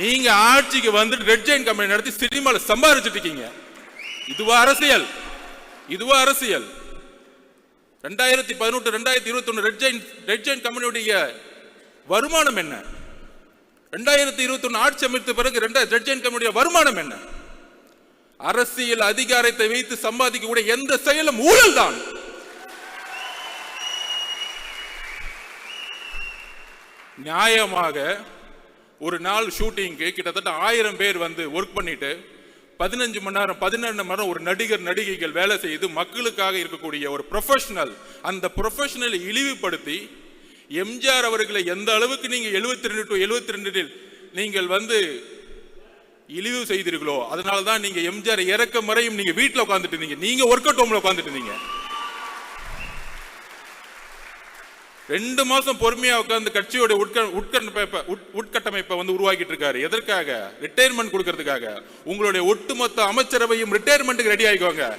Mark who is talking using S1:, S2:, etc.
S1: நீங்க ஆட்சிக்கு வந்துட்டு ரெட் ஜெயின் கம்பெனி நடத்தி சினிமால சம்பாதிச்சுட்டு இருக்கீங்க. இதுவா அரசியல். இதுவா அரசியல். ரெண்டாயிரத்தி பதினெட்டு ரெண்டாயிரத்தி இருபத்தி ஒன்று ரெட் ஜெயின் ரெட் ஜெயின் கம்பெனியுடைய வருமானம் என்ன? ரெண்டாயிரத்தி இருபத்தி ஒன்று ஆட்சி அமைத்த பிறகு ரெண்டாயிரம் ரெட் ஜெயின் கம்பெனியுடைய வருமானம் என்ன? அரசியல் அதிகாரத்தை வைத்து சம்பாதிக்கக்கூடிய எந்த செயலும் ஊழல் தான். நியாயமாக ஒரு நாள் ஷூட்டிங்க்கு கிட்டத்தட்ட ஆயிரம் பேர் வந்து ஒர்க் பண்ணிட்டு பதினஞ்சு மணி நேரம் பதினெண்டு மணி நேரம் ஒரு நடிகர் நடிகைகள் வேலை செய்து மக்களுக்காக இருக்கக்கூடிய ஒரு ப்ரொஃபஷனல் அந்த ப்ரொஃபஷனலை இழிவுபடுத்தி எம்ஜிஆர் அவர்களை எந்த அளவுக்கு நீங்கள் எழுபத்தி ரெண்டு டு எழுபத்தி ரெண்டில் நீங்கள் வந்து இழிவு செய்தீர்களோ அதனால தான் நீங்கள் எம்ஜிஆர் இறக்க முறையும் நீங்கள் வீட்டில் உட்காந்துட்டு இருந்தீங்க. நீங்கள் ஒர்க் அவுட் ஹோமில் உட்காந்துட்டு இருந்தீங்க. ரெண்டு மாசம் பொறுமையா உட்கார்ந்து கட்சியோட உட்க உட்கட்டமைப்பை உட்- உட்கட்டமைப்பை வந்து உருவாக்கிட்டு இருக்காரு எதற்காக? ரிட்டையர்மெண்ட் கொடுக்கறதுக்காக. உங்களுடைய ஒட்டுமொத்த அமைச்சரவையும் ரிட்டையர்மெண்ட்டுக்கு ரெடி ஆகிக்கோங்க